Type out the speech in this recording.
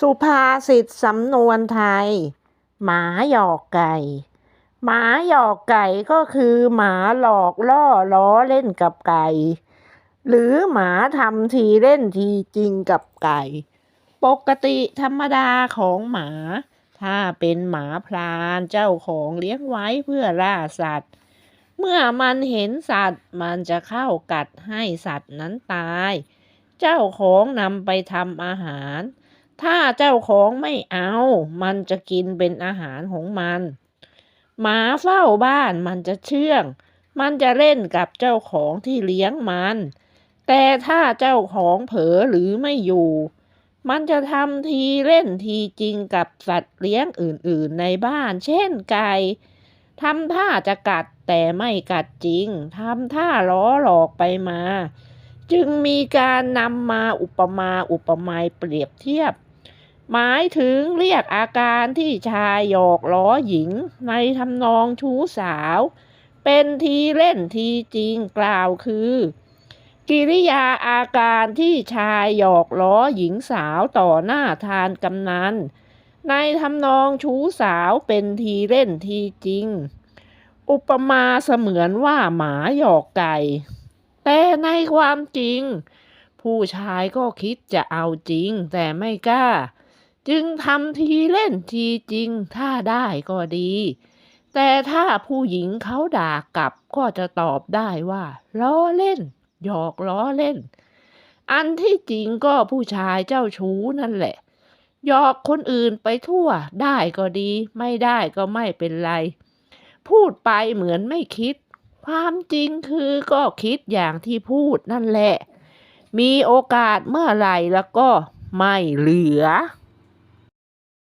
สุภาษิตสำนวนไทย หมาหยอกไก่ หมาหยอกไก่ก็คือหมาหลอกล่อล้อเล่นกับไก่ หรือหมาทำทีเล่นทีจริงกับไก่ ปกติธรรมดาของหมา ถ้าเป็นหมาพรานเจ้าของเลี้ยงไว้เพื่อล่าสัตว์ เมื่อมันเห็นสัตว์มันจะเข้ากัดให้สัตว์นั้นตาย เจ้าของนำไปทำอาหาร ถ้าเจ้าของไม่เอา มันจะกินเป็นอาหารของมัน หมาเฝ้าบ้านมันจะเชื่อง มันจะเล่นกับเจ้าของที่เลี้ยงมัน แต่ถ้าเจ้าของเผลอหรือไม่อยู่ มันจะทำทีเล่นทีจริงกับสัตว์เลี้ยงอื่นๆในบ้าน เช่นไก่ทำท่าจะกัดแต่ไม่กัดจริง ทำท่าล้อหลอกไปมา จึงมีการนำมาอุปมาอุปไมยเปรียบเทียบ หมายถึงเรียกอาการที่ชายหยอกล้อหญิงในทำนองชู้สาว เป็นทีเล่นทีจริงกล่าวคือ กิริยาอาการที่ชายหยอกล้อหญิงสาวต่อหน้าทานกำนันในทำนองชู้สาวเป็นทีเล่นทีจริง อุปมาเสมือนว่าหมาหยอกไก่ แต่ในความจริง ผู้ชายก็คิดจะเอาจริงแต่ไม่กล้า จึงทำทีเล่นทีจริงถ้าได้ก็ดี แต่ถ้าผู้หญิงเขาด่ากลับก็จะตอบได้ว่าล้อเล่น หยอกล้อเล่น อันที่จริงก็ผู้ชายเจ้าชู้นั่นแหละหยอกคนอื่นไปทั่วได้ก็ดี ไม่ได้ก็ไม่เป็นไร พูดไปเหมือนไม่คิด ความจริงคือก็คิดอย่างที่พูดนั่นแหละ มีโอกาสเมื่อไหร่แล้วก็ไม่เหลือ